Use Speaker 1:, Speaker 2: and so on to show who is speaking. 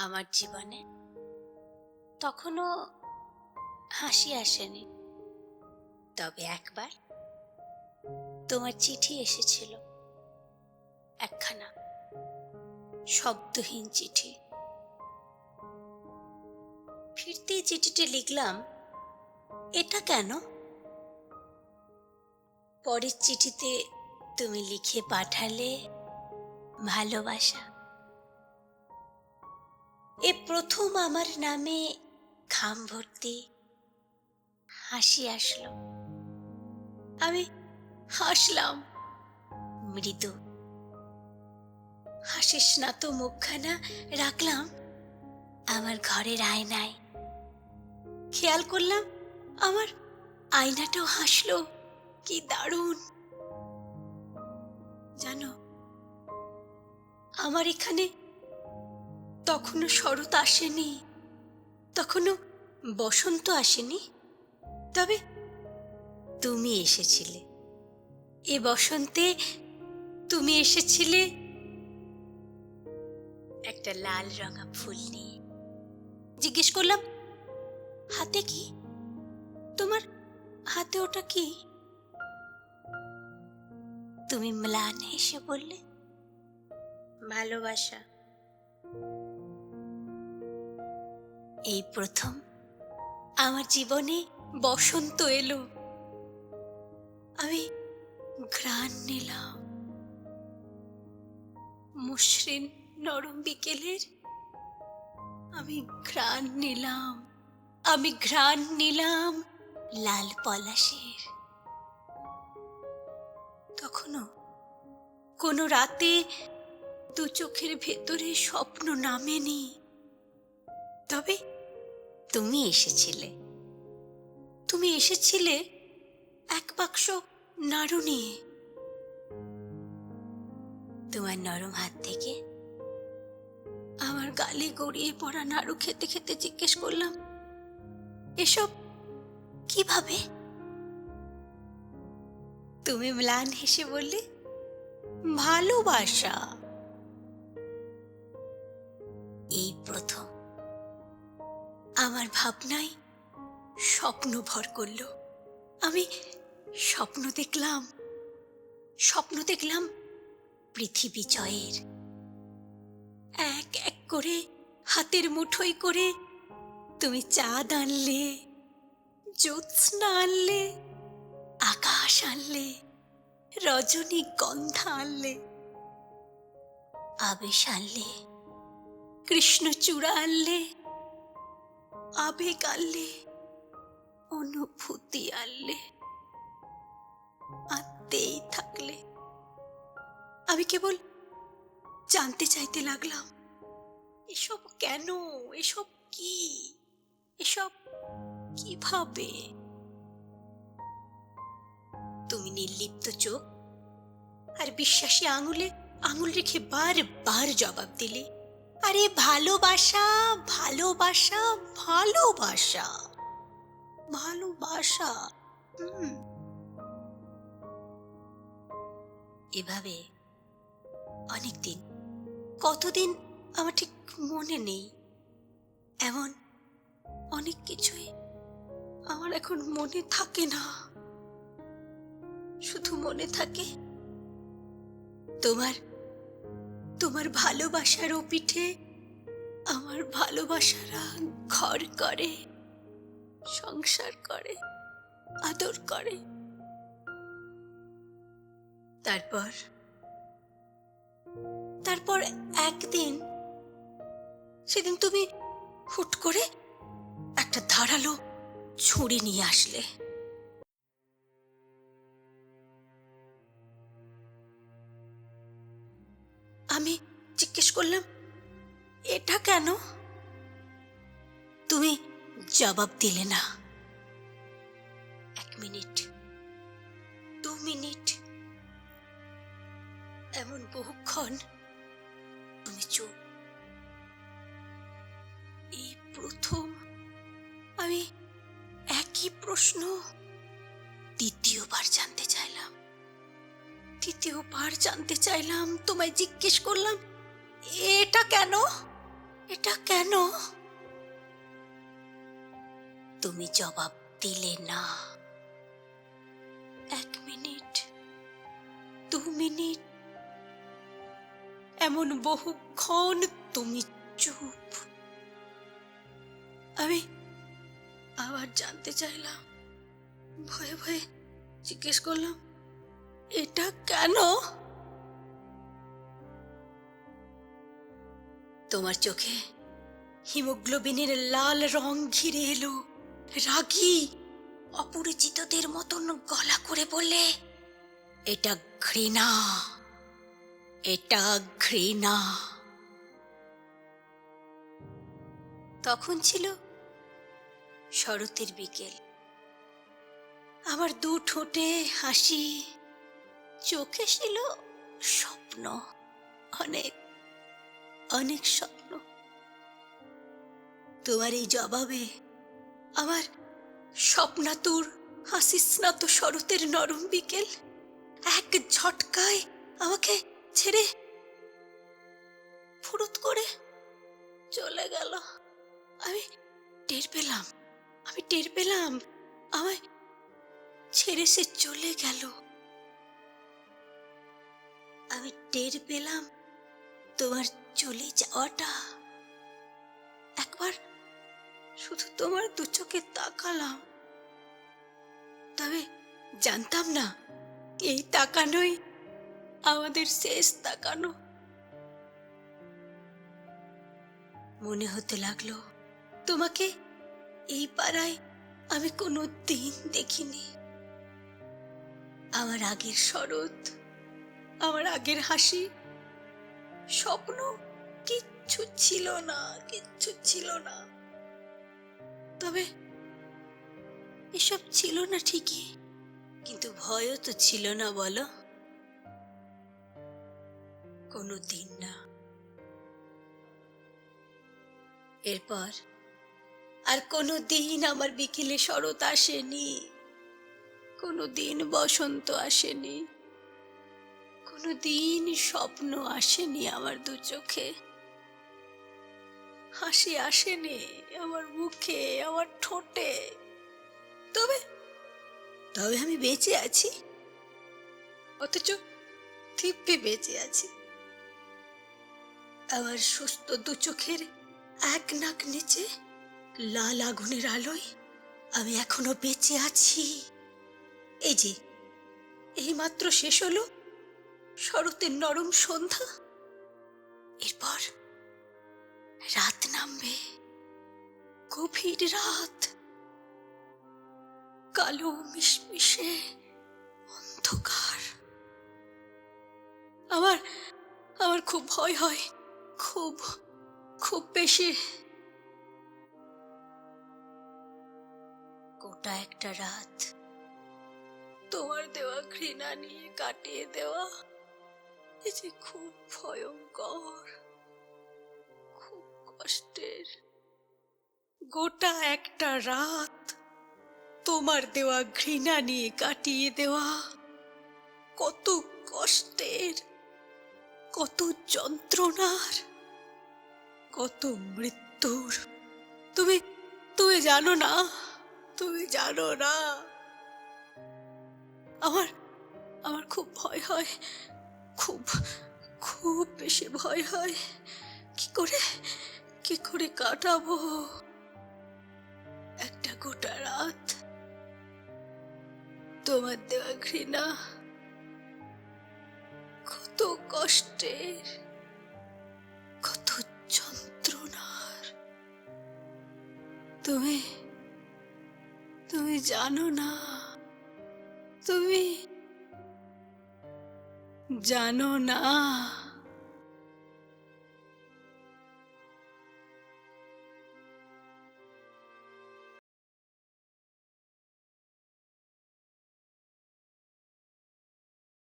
Speaker 1: আমার জীবনে। তখনও হাসি আসেনি। তবে একবার তোমার চিঠি এসেছিল। একখানা শব্দহীন চিঠি। ফিরতেই চিঠিতে লিখলাম, এটা কেন? পরের চিঠিতে তুমি লিখে পাঠালে ভালোবাসা। এ প্রথম আমার নামে খাম ভর্তি হাসি আসলো। আমি হাসলাম, মৃদু। হাসিস না তো মুখখানা, রাখলাম আমার ঘরের আয়নায়। খেয়াল করলাম আমার আয়নাটাও হাসলো, কি দারুণ। জানো, আমার এখানে তখনও শরৎ আসেনি। তখনও বসন্ত আসেনি। তবে তুমি এসেছিলে। এ বসন্তে তুমি এসেছিলে একটা লাল রঙা ফুল নিয়ে। জিজ্ঞেস করলাম, হাতে কি? তোমার হাতে ওটা কি? তুমি ম্লান হেসে বললে, ভালোবাসা। এই প্রথম। আমার জীবনে বসন্ত এলো। আমি ঘ্রাণ নিলাম। মসৃণ নরম বিকেলের আমি ঘ্রাণ নিলাম। আমি ঘ্রাণ নিলাম লাল পলাশের। তখনও কোনো রাতে দু চোখের ভেতরে স্বপ্ন নামেনি। তবে তুমি এসেছিলে। তুমি এসেছিলে এক বাক্স নাড়ু নিয়ে। তোমার নরম হাত থেকে আমার গালে গড়িয়ে পড়া নাড়ু খেতে খেতে জিজ্ঞেস করলাম, এসব কীভাবে? তুমি ম্লান হেসে বললে, ভালোবাসা। এই প্রথম আমার ভাবনায় স্বপ্ন ভর করল। আমি স্বপ্ন দেখলাম স্বপ্ন দেখলাম পৃথিবী জয়ের। এক এক করে হাতের মুঠোই করে তুমি চাঁদ আনলে, জ্যোৎস্না আনলে, আকাশ আনলে, রজনী গন্ধা আনলে, আবেশ আনলে, কৃষ্ণচূড়া আনলে আবেগ আনলে অনুভূতি আনলে আনতেই থাকলে। আমি কেবল জানতে চাইতে লাগলাম, এসব কেন? এসব কি? এসব কীভাবে? তুমি নির্লিপ্ত চোখ আর বিশ্বাসী আঙুলে, আঙুল রেখে বারবার জবাব দিলে। আরে ভালোবাসা ভালোবাসা ভালোবাসা। ভালোবাসা এভাবে অনেকদিন, কতদিন আমার ঠিক মনে নেই। এমন অনেক কিছুই আমার এখন মনে থাকে না। শুধু মনে থাকে তোমার তোমার ভালোবাসার ও পিঠে আমার ভালোবাসারা ঘর করে, সংসার করে, আদর করে। তারপর তারপর একদিন, সেদিন তুমি হুট করে একটা ধারালো ছুরি নিয়ে আসলে। করলাম? এটা কেন? তুমি জবাব দিলে না। এক মিনিট, দু মিনিট, এমন বহুক্ষণ তুমি চুপ। এই প্রথম আমি একই প্রশ্ন দ্বিতীয়বার জানতে চাইলাম। দ্বিতীয়বার জানতে চাইলাম, তোমায় জিজ্ঞেস করলাম এটা কেন? এটা কেন? তুমি জবাব দিলে না। এক মিনিট, দু মিনিট, এমন বহুক্ষণ তুমি চুপ। আমি আবার জানতে চাইলাম, ভয়ে ভয়ে জিজ্ঞেস করলাম, এটা কেন? তোমার চোখে হিমোগ্লোবিনের লাল রং ঘিরে এলো। রাগী, অপরিচিতদের মতন গলা করে বলে এটা ঘৃণা এটা ঘৃণা। তখন ছিল শরতের বিকেল। আমার দু ঠোঁটে হাসি, চোখে ছিল স্বপ্ন, অনেক অনেক স্বপ্ন। তোমার এই জবাবে আমার স্বপ্নাতুর হাসি স্নাত শরতের নরম বিকেল এক ঝটকায় আমাকে ছেড়ে ফুরুত করে চলে গেল। আমি টের পেলাম, আমি টের পেলাম, আমায় ছেড়ে সে চলে গেল। আমি টের পেলাম তোমার চলে যাওয়াটা। একবার শুধু তোমার দু চোখে তাকালাম। তবে জানতাম না, এই তাকানোই আমাদের শেষ তাকানো। মনে হতে লাগল, তোমাকে এই পাড়ায় আমি কোনো দিন দেখিনি। আমার আগের শরৎ, আমার আগের হাসি স্বপ্ন কিচ্ছু ছিল না, কিচ্ছু ছিল না। তবে এসব ছিল না ঠিকই, কিন্তু ভয়ও তো ছিল না বলো। কোনো দিন না। এরপর আর কোনো দিন আমার বিকেলে শরৎ আসেনি, কোনো দিন বসন্ত আসেনি। কোনো দিন স্বপ্ন আসেনি আমার দু চোখে। হাসি আসেনি আমার মুখে, আমার ঠোঁটে। তবে তবে আমি বেঁচে আছি। অথচ দিব্যি বেঁচে আছি। আমার সুস্থ দু চোখের এক নাক নিচে, লাল আগুনের আলোয় আমি এখনও বেঁচে আছি। এই যে, এই মাত্র শেষ হলো। শরতের নরম সন্ধ্যা। এরপর রাত নামবে। গভীর রাত। কালো মিশমিশে অন্ধকার। আমার আমার খুব ভয় হয়। খুব খুব বেশি। গোটা একটা রাত। তোমার দেওয়া ঘৃণা নিয়ে কাটিয়ে দেওয়া। এ যে খুব ভয়ঙ্কর, খুব কষ্টের। গোটা একটা রাত তোমার দেওয়া ঘৃণা নিয়ে কাটিয়ে দেওয়া, কত কষ্টের, কত যন্ত্রণার, কত মৃত্যুর। তুমি তুমি জানো না, তুমি জানো না। আমার আমার খুব ভয় হয়। খুব খুব বেশি ভয় হয়। কি করে কি করে কাটাবো? একটা গোটা রাত তোমার দেওয়া ঘৃণা, কত কষ্টের, কত যন্ত্রণার। তুমি তুমি জানো না, তুমি জানো না।